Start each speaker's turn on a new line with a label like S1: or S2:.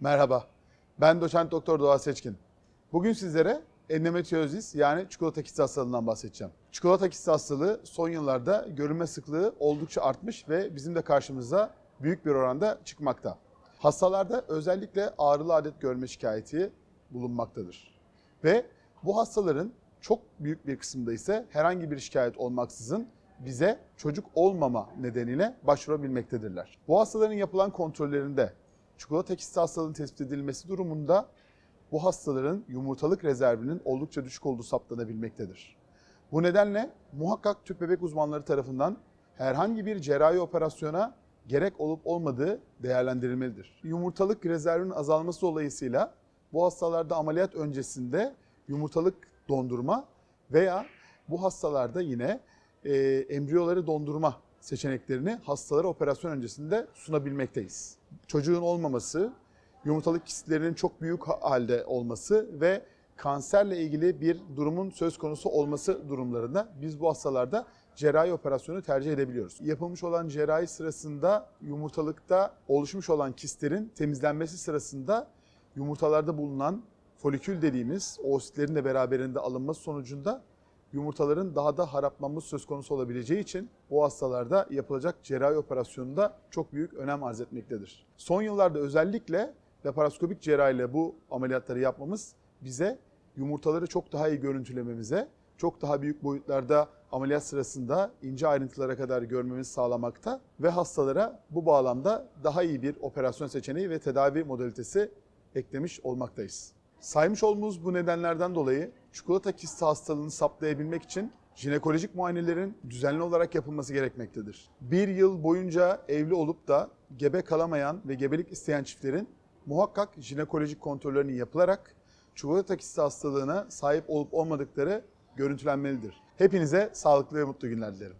S1: Merhaba, ben doçent doktor Doğa Seçkin. Bugün sizlere endometriozis yani çikolata kisti hastalığından bahsedeceğim. Çikolata kisti hastalığı son yıllarda görülme sıklığı oldukça artmış ve bizim de karşımıza büyük bir oranda çıkmakta. Hastalarda özellikle ağrılı adet görme şikayeti bulunmaktadır. Ve bu hastaların çok büyük bir kısmında ise herhangi bir şikayet olmaksızın bize çocuk olmama nedeniyle başvurabilmektedirler. Bu hastaların yapılan kontrollerinde çikolata kisti hastalığının tespit edilmesi durumunda bu hastaların yumurtalık rezervinin oldukça düşük olduğu saptanabilmektedir. Bu nedenle muhakkak tüp bebek uzmanları tarafından herhangi bir cerrahi operasyona gerek olup olmadığı değerlendirilmelidir. Yumurtalık rezervinin azalması dolayısıyla bu hastalarda ameliyat öncesinde yumurtalık dondurma veya bu hastalarda yine e, embriyoları dondurma seçeneklerini hastalara operasyon öncesinde sunabilmekteyiz. Çocuğun olmaması, yumurtalık kistlerinin çok büyük halde olması ve kanserle ilgili bir durumun söz konusu olması durumlarında biz bu hastalarda cerrahi operasyonu tercih edebiliyoruz. Yapılmış olan cerrahi sırasında yumurtalıkta oluşmuş olan kistlerin temizlenmesi sırasında yumurtalarda bulunan folikül dediğimiz oositlerin de beraberinde alınması sonucunda yumurtaların daha da haraplanması söz konusu olabileceği için bu hastalarda yapılacak cerrahi operasyonunda çok büyük önem arz etmektedir. Son yıllarda özellikle laparoskopik cerrahiyle bu ameliyatları yapmamız bize yumurtaları çok daha iyi görüntülememize, çok daha büyük boyutlarda ameliyat sırasında ince ayrıntılara kadar görmemizi sağlamakta ve hastalara bu bağlamda daha iyi bir operasyon seçeneği ve tedavi modalitesi eklemiş olmaktayız. Saymış olduğumuz bu nedenlerden dolayı çikolata kisti hastalığını saptayabilmek için jinekolojik muayenelerin düzenli olarak yapılması gerekmektedir. Bir yıl boyunca evli olup da gebe kalamayan ve gebelik isteyen çiftlerin muhakkak jinekolojik kontrollerinin yapılarak çikolata kisti hastalığına sahip olup olmadıkları görüntülenmelidir. Hepinize sağlıklı ve mutlu günler dilerim.